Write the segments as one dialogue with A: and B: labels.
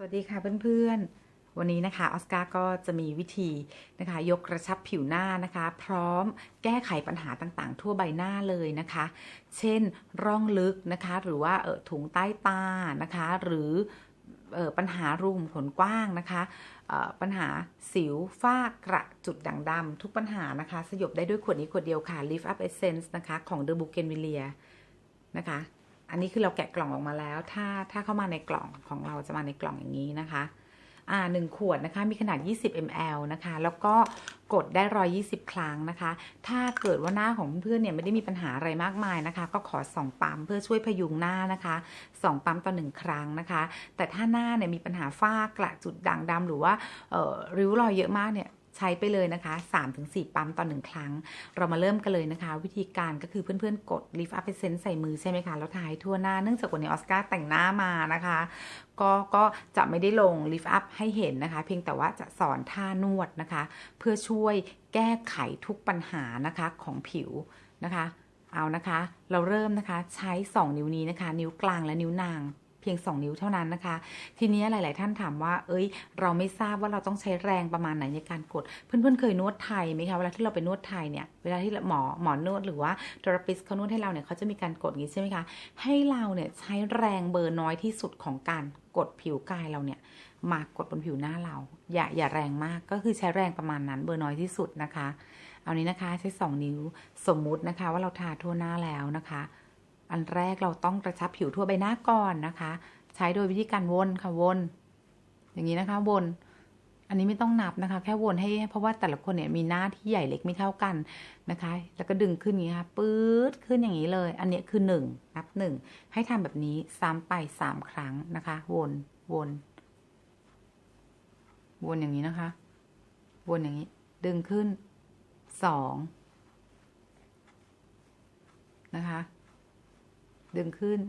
A: สวัสดีค่ะเพื่อนๆ วันนี้นะคะออสการ์ก็จะมีวิธีนะคะ ยกกระชับผิวหน้านะคะ พร้อมแก้ไขปัญหาต่างๆ ทั่วใบหน้าเลยนะคะ เช่นร่องลึกนะคะ หรือว่าเออถุงใต้ตานะคะ หรือเออปัญหารูขุมขนกว้างนะคะปัญหาสิวฝ้ากระจุดด่างดำทุกปัญหานะคะ สยบได้ด้วยขวดนี้ขวดเดียวค่ะ Lift Up Essence นะคะ ของ The Bougainvillea นะคะ อันนี้คือเราแกะกล่องออกมาแล้ว ถ้าถ้าเข้ามาในกล่องของเราจะมาในกล่องอย่างนี้นะคะ อ่าหนึ่งขวดนะคะ มีขนาด 20 ml นะคะ แล้วก็กดได้ 120 ครั้งนะคะ ถ้าเกิดว่าหน้าของเพื่อนเนี่ยไม่ได้มีปัญหาอะไรมากมายนะคะ ก็ขอ 2 ปั๊มเพื่อช่วยพยุงหน้านะคะ 2 ปั๊มต่อ 1 ครั้งนะคะ แต่ถ้าหน้าเนี่ยมีปัญหาฝ้ากระจุดด่างดำหรือว่าเอ่อริ้วรอยเยอะมากเนี่ย ใช้ไปเลยนะคะ 3-4 ปั๊มต่อ1ครั้ง เรามาเริ่มกันเลยนะคะ วิธีการก็คือเพื่อนๆ กด Lift Up Essence ใส่มือใช่ไหมคะ แล้วทาให้ทั่วหน้า เนื่องจากวันนี้ออสการ์แต่งหน้ามานะคะ ก็ก็จะไม่ได้ลง Lift Up ให้เห็นนะคะ เพียงแต่ว่าจะสอนท่านวดนะคะ เพื่อช่วยแก้ไขทุกปัญหานะคะของผิวนะคะ เอานะคะ เราเริ่มนะคะใช้ 2 นิ้วนี้นะคะ นิ้วกลางและนิ้วนาง เพียง 2 นิ้วเท่านั้นนะคะ ทีนี้หลาย ๆ ท่านถามว่า เอ้ย เราไม่ทราบว่าเราต้องใช้แรงประมาณไหนในการกด เพื่อน ๆ เคยนวดไทยไหมคะ เวลาที่เราไปนวดไทยเนี่ย เวลาที่หมอหมอนวดหรือว่าเทอราปิสเขานวดให้เราเนี่ยเขาจะมีการกดอย่างนี้ใช่ไหมคะ ให้เราเนี่ยใช้แรงเบอร์น้อยที่สุดของการกดผิวกายเราเนี่ยมากดบนผิวหน้าเรา อย่าอย่าแรงมากก็คือใช้แรงประมาณนั้นเบอร์น้อยที่สุดนะคะ เอานี้นะคะใช้ 2 นิ้วสมมุตินะคะว่าเราทาทั่วหน้าแล้วนะคะ อันแรกเราต้องกระชับผิวทั่วใบหน้าก่อนนะคะ ใช้โดยวิธีการวนค่ะวน อย่างนี้นะคะวน อันนี้ไม่ต้องนับนะคะ แค่วนให้เพราะว่าแต่ละคนเนี่ยมีหน้าที่ใหญ่เล็กไม่เท่ากันนะคะ แล้วก็ดึงขึ้นอย่างนี้ค่ะปื๊ดขึ้นอย่างนี้เลย อันนี้คือหนึ่งนับหนึ่งให้ทำแบบนี้ซ้ำไปสามครั้งนะคะ วนวนวนอย่างนี้นะคะ วนอย่างนี้ ดึงขึ้นสองนะคะ ดึงขึ้น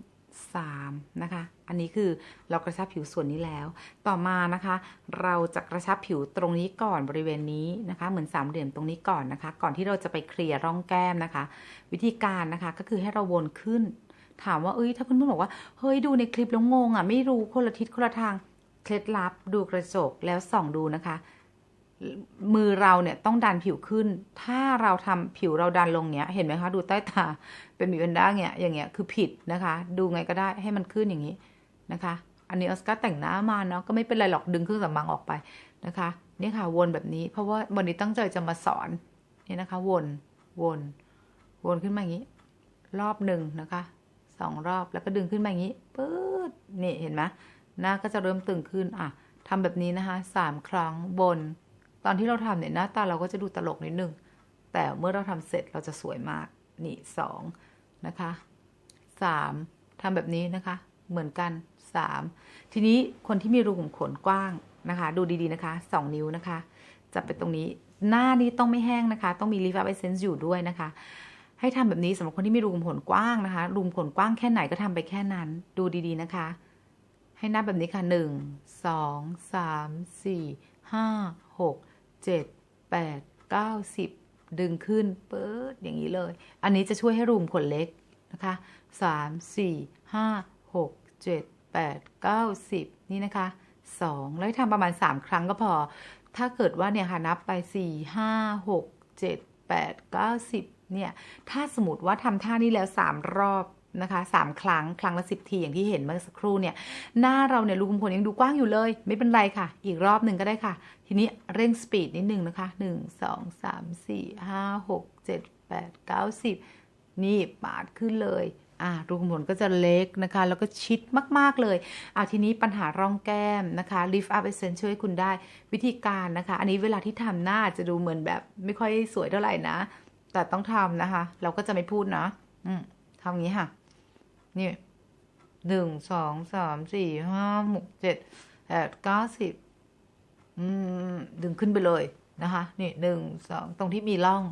A: สามนะคะ อันนี้คือเรากระชับผิวส่วนนี้แล้ว ต่อมานะคะ เราจะกระชับผิวตรงนี้ก่อนบริเวณนี้นะคะ เหมือนสามเหลี่ยมตรงนี้ก่อนนะคะ ก่อนที่เราจะไปเคลียร์ร่องแก้มนะคะ วิธีการนะคะก็คือให้เราวนขึ้น ถามว่าเอ้ยถ้าเพื่อนๆบอกว่าเฮ้ยดูในคลิปแล้วงงอะไม่รู้คนละทิศคนละทางเคล็ดลับดูกระจกแล้วส่องดูนะคะ มือเราเนี่ยต้องดันผิวขึ้น ถ้าเราทำผิวเราดันลงเนี้ย เห็นไหมคะ ดูใต้ตา เป็นมิวเอนด้าเนี้ย อย่างเงี้ย คือผิดนะคะ ดูไงก็ได้ให้มันขึ้นอย่างนี้นะคะ อันนี้ออสการ์แต่งหน้ามาเนาะ ก็ไม่เป็นไรหรอกดึงเครื่องสำอางออกไปนะคะเนี่ยค่ะวนแบบนี้ เพราะว่าวันนี้ตั้งใจจะมาสอนเนี่ยนะคะ วน วน วนขึ้นมาอย่างนี้ รอบหนึ่งนะคะสองรอบ แล้วก็ดึงขึ้นมาอย่างนี้ปื๊ดนี่เห็นไหมหน้าก็จะเริ่มตึงขึ้น อะทำแบบนี้นะคะสามครั้งบน อนที่เราทำเนี่ยหน้าตาเราก็จะดูตลกนิดนึง แต่เมื่อเราทำเสร็จเราจะสวยมาก นี่สองนะคะสามทำแบบนี้นะคะ เหมือนกันสามทีนี้คนที่มีรูขุมขนกว้างนะคะ ดูดีๆนะคะสองนิ้วนะคะ จับไปตรงนี้หน้านี้ต้องไม่แห้งนะคะ ต้องมี Lift Up Essence อยู่ด้วยนะคะ ให้ทำแบบนี้สำหรับคนที่มีรูขุมขนกว้างนะคะ รูขุมขนกว้างแค่ไหนก็ทำไปแค่นั้น ดูดีๆนะคะ ให้นับแบบนี้ค่ะหนึ่งสองสามสี่ห้าหก เจ็ดแปดเก้าสิบดึงขึ้นเปิดอย่างนี้เลย อันนี้จะช่วยให้รูมขนเล็กนะคะสามสี่ห้าหกเจ็ดแปดเก้าสิบนี่นะคะสองแล้วทำประมาณสามครั้งก็พอ ถ้าเกิดว่าเนี่ยค่ะนับไปสี่ห้าหกเจ็ดแปดเก้าสิบเนี่ย ถ้าสมมติว่าทำท่านี้แล้วสามรอบ นะคะสามครั้งครั้งละสิบทีอย่างที่เห็นเมื่อสักครู่เนี่ย หน้าเราเนี่ยรูขุมขนยังดูกว้างอยู่เลย ไม่เป็นไรค่ะ อีกรอบหนึ่งก็ได้ค่ะ ทีนี้เร่งสปีดนิดนึงนะคะหนึ่งสองสามสี่ห้าหกเจ็ดแปดเก้าสิบนี่ปาดขึ้นเลยอ่ารูขุมขนก็จะเล็กนะคะ แล้วก็ชิดมาก ๆ เลยเอาทีนี้ปัญหาร่องแก้มนะคะ Lift Up Essence ช่วยคุณได้วิธีการนะคะ อันนี้เวลาที่ทำหน้าจะดูเหมือนแบบไม่ค่อยสวยเท่าไหร่นะ แต่ต้องทำนะคะ เราก็จะไม่พูดนะ อืมทำอย่างนี้ค่ะ นี่หนึ่งสองสามสี่ห้าหกเจ็ดแปดเก้าสิบอืมดึงขึ้นไปเลยนะคะ นี่หนึ่งสองตรงที่มีร่อง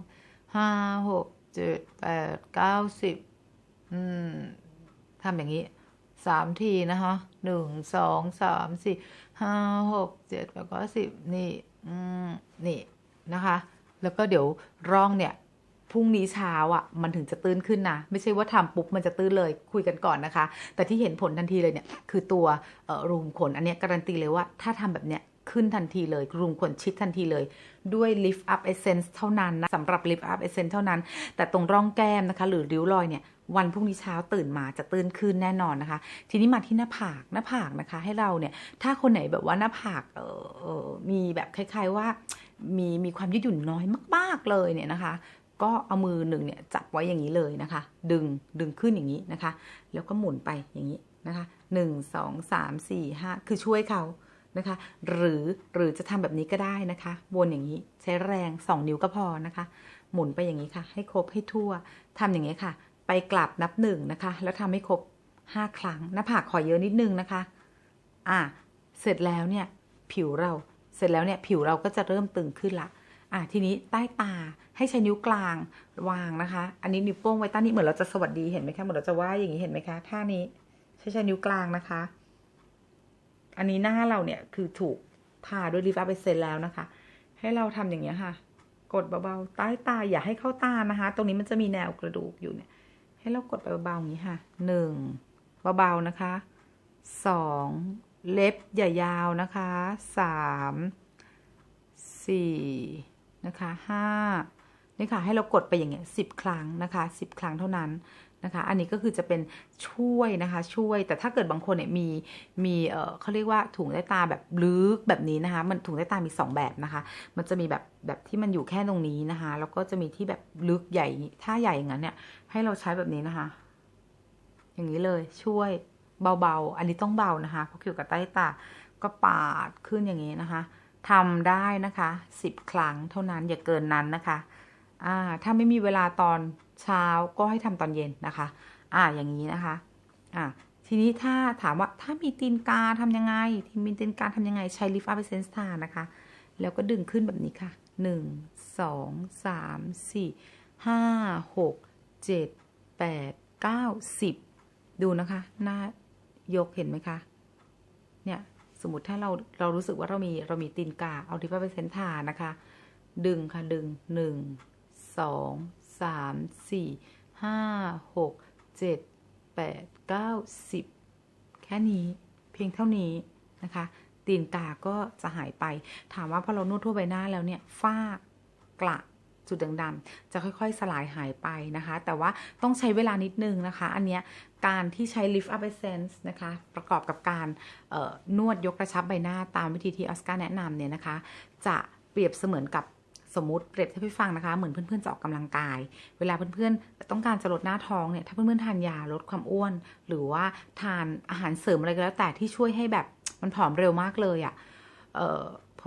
A: ห้าหกเจ็ดแปดเก้าสิบอืมทำอย่างนี้สามทีนะคะหนึ่งสองสามสี่ห้าหกเจ็ดแปดเก้าสิบนี่อืมนี่นะคะ แล้วก็เดี๋ยวร่องเนี่ย พรุ่งนี้เช้าอะมันถึงจะตื้นขึ้นนะไม่ใช่ว่าทำปุ๊บมันจะตื้นเลยคุยกันก่อนนะคะ แต่ที่เห็นผลทันทีเลยเนี่ย คือตัวรูมขนอันนี้การันตีเลยว่าถ้าทำแบบเนี้ยขึ้นทันทีเลยรูมขนชิดทันทีเลย ด้วย lift up essence เท่านั้นนะสำหรับ lift up essence เท่านั้น แต่ตรงร่องแก้มนะคะ หรือริ้วรอยเนี่ย วันพรุ่งนี้เช้าตื่นมาจะตื่นขึ้นแน่นอนนะคะ ทีนี้มาที่หน้าผากหน้าผากนะคะ ให้เราเนี่ย ถ้าคนไหนแบบว่าหน้าผากเออเออมีแบบคล้าย ๆว่ามีมีความยืดหยุ่นน้อยมาก ๆเลยเนี่ยนะคะ ก็เอามือหนึ่งเนี่ยจับไว้อย่างนี้เลยนะคะ ดึงดึงขึ้นอย่างนี้นะคะ แล้วก็หมุนไปอย่างนี้นะคะหนึ่งสองสามสี่ห้าคือช่วยเขานะคะ หรือหรือจะทำแบบนี้ก็ได้นะคะวนอย่างนี้ใช้แรงสองนิ้วก็พอนะคะ หมุนไปอย่างนี้ค่ะ ให้ครบให้ทั่วทำอย่างนี้ค่ะ ไปกลับนับหนึ่งนะคะ แล้วทำให้ครบห้าครั้งหน้าผากขอเยอะนิดนึงนะคะ อะเสร็จแล้วเนี่ยผิวเราเสร็จแล้วเนี่ยผิวเราก็จะเริ่มตึงขึ้นละ อะทีนี้ใต้ตาให้ใช้นิ้วกลางวางนะคะ อันนี้นิ้วโป้งไว้ใต้นี้เหมือนเราจะสวัสดีเห็นไหมคะเหมือนเราจะไหว้อย่างนี้เห็นไหมคะท่านี้ใช้ใช้นิ้วกลางนะคะ อันนี้หน้าเราเนี่ยคือถูกทาด้วยลิฟต์อัพเปเซนแล้วนะคะ ให้เราทำอย่างเงี้ยค่ะ กดเบาๆใต้ตาอย่าให้เข้าตานะคะ ตรงนี้มันจะมีแนวกระดูกอยู่เนี่ย ให้เรากดไปเบาๆอย่างนี้ค่ะหนึ่งเบาๆนะคะสองเล็บอย่ายาวนะคะสามสี่ นะคะห้านี่ค่ะให้เรากดไปอย่างเงี้ยสิบครั้งนะคะสิบครั้งเท่านั้นนะคะอันนี้ก็คือจะเป็นช่วยนะคะช่วยแต่ถ้าเกิดบางคนเนี่ยมีมีเออเขาเรียกว่าถุงใต้ตาแบบลึกแบบนี้นะคะ มันถุงใต้ตามี 2 แบบนะคะ มันจะมีแบบแบบที่มันอยู่แค่ตรงนี้นะคะ แล้วก็จะมีที่แบบลึกใหญ่ถ้าใหญ่อย่างนั้นเนี่ยให้เราใช้แบบนี้นะคะ อย่างนี้เลยช่วยเบาๆ อันนี้ต้องเบานะคะเพราะเกี่ยวกับใต้ตาก็ปาดขึ้นอย่างนี้นะคะ ทำได้นะคะสิบครั้งเท่านั้นอย่าเกินนั้นนะคะอ่าถ้าไม่มีเวลาตอนเช้าก็ให้ทำตอนเย็นนะคะ อ่าอย่างนี้นะคะอ่าทีนี้ถ้าถามว่าถ้ามีตีนกาทำยังไง ที่มีตีนกาทำยังไงใช้ลิฟต์อัพเซนส์ทานะคะ แล้วก็ดึงขึ้นแบบนี้ค่ะหนึ่งสองสามสี่ห้าหกเจ็ดแปดเก้าสิบดูนะคะ หน้ายกเห็นไหมคะ เนี่ย มมติถ้าเราเรารู้สึกว่าเรามีเรามีตีนกาเอาดิปเปอร์เซนทานะคะ ดึงค่ะดึงหนึ่งสองสามสี่ห้าหกเจ็ดแปดเก้าสิบแค่นี้เพียงเท่านี้นะคะ ตีนกาก็จะหายไป ถามว่าพอเรานวดทั่วใบหน้าแล้วเนี่ยฝ้ากระ จุดดำๆจะค่อยๆ สลายหายไปนะคะ แต่ว่าต้องใช้เวลานิดนึงนะคะ อันเนี้ยการที่ใช้ lift up essence นะคะ ประกอบกับการนวดยกกระชับใบหน้าตามวิธีที่ออสการ์แนะนำเนี่ยนะคะ จะเปรียบเสมือนกับสมมติเปรียบให้ฟังนะคะ เหมือนเพื่อนๆจะออกกำลังกาย เวลาเพื่อนๆต้องการจะลดหน้าท้องเนี่ยถ้าเพื่อนๆทานยาลดความอ้วน หรือว่าทานอาหารเสริมอะไรก็แล้วแต่ที่ช่วยให้แบบมันผอมเร็วมากเลยอะ่ะ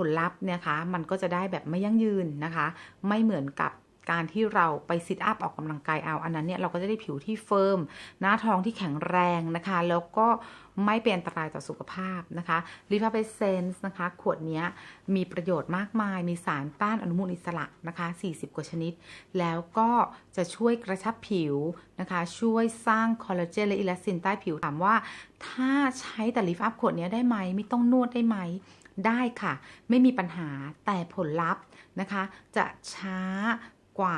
A: ผลลัพธ์นะคะ มันก็จะได้แบบไม่ยั่งยืนนะคะ ไม่เหมือนกับ การที่เราไปซิทอัพออกกำลังกายเอาอันนั้นเนี่ยเราก็จะได้ผิวที่เฟิร์มหน้าท้องที่แข็งแรงนะคะ แล้วก็ไม่เป็นอันตรายต่อสุขภาพนะคะลิฟาเปเซนส์นะคะ ขวดนี้มีประโยชน์มากมาย มีสารต้านอนุมูลอิสระนะคะ 40 กว่าชนิด แล้วก็จะช่วยกระชับผิวนะคะ ช่วยสร้างคอลลาเจนและอิลาสตินใต้ผิวถามว่า ถ้าใช้แต่ลิฟอัพขวดนี้ได้ไหม ไม่ต้องนวดได้ไหม ได้ค่ะ ไม่มีปัญหาแต่ผลลัพธ์นะคะ จะช้า กว่า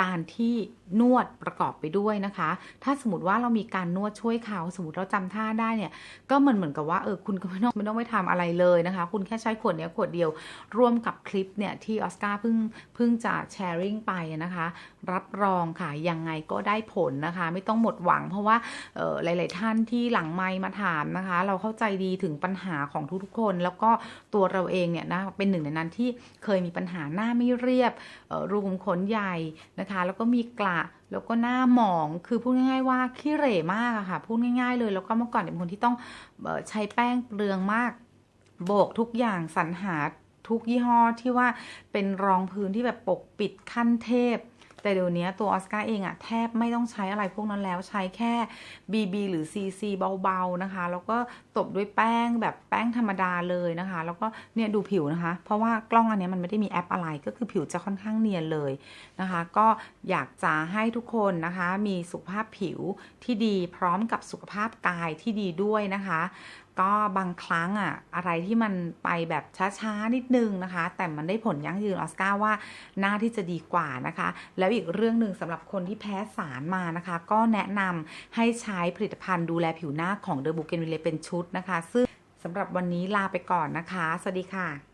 A: การที่นวดประกอบไปด้วยนะคะ ถ้าสมมติว่าเรามีการนวดช่วยเขาสมมติเราจำท่าได้เนี่ย ก็เหมือนเหมือนกับว่าเออคุณก็ไม่ต้องไม่ต้องไปทำอะไรเลยนะคะ คุณแค่ใช้ขวดเนี้ยขวดเดียว ร่วมกับคลิปเนี่ยที่ออสการ์เพิ่งเพิ่งจะแชร์ริ่งไปนะคะ รับรองค่ะยังไงก็ได้ผลนะคะ ไม่ต้องหมดหวัง เพราะว่าเออหลาย ๆ ท่านที่หลังไมค์มาถามนะคะ เราเข้าใจดีถึงปัญหาของทุกๆคน แล้วก็ตัวเราเองเนี่ยนะเป็นหนึ่งในนั้นที่เคยมีปัญหาหน้าไม่เรียบรูขุมขนใหญ่นะคะ แล้วก็มีกระแล้วก็หน้าหมองคือพูดง่าย ๆ ว่าขี้เหร่มากอะค่ะ พูดง่าย ๆ เลยแล้วก็เมื่อก่อนเป็นคนที่ต้องใช้แป้งเปลืองมาก โบกทุกอย่างสรรหาทุกยี่ห้อที่ว่าเป็นรองพื้นที่แบบปกปิดขั้นเทพ แต่เดี๋ยวนี้ตัวออสการ์เองอะแทบไม่ต้องใช้อะไรพวกนั้นแล้วใช้แค่ BB หรือ CC เบาๆนะคะ แล้วก็ตบด้วยแป้งแบบแป้งธรรมดาเลยนะคะ แล้วก็เนี่ยดูผิวนะคะ เพราะว่ากล้องอันนี้มันไม่ได้มีแอปอะไรก็คือผิวจะค่อนข้างเนียนเลยนะคะ ก็อยากจะให้ทุกคนนะคะ มีสุขภาพผิวที่ดีพร้อมกับสุขภาพกายที่ดีด้วยนะคะ ก็บางครั้งอะอะไรที่มันไปแบบช้าๆนิดนึงนะคะ แต่มันได้ผลยั่งยืนออสการ์ว่าหน้าที่จะดีกว่านะคะ แล้วอีกเรื่องหนึ่งสำหรับคนที่แพ้สารมานะคะ ก็แนะนำให้ใช้ผลิตภัณฑ์ดูแลผิวหน้าของเดอะบุเกนวิเลเป็นชุดนะคะ ซึ่งสำหรับวันนี้ลาไปก่อนนะคะ สวัสดีค่ะ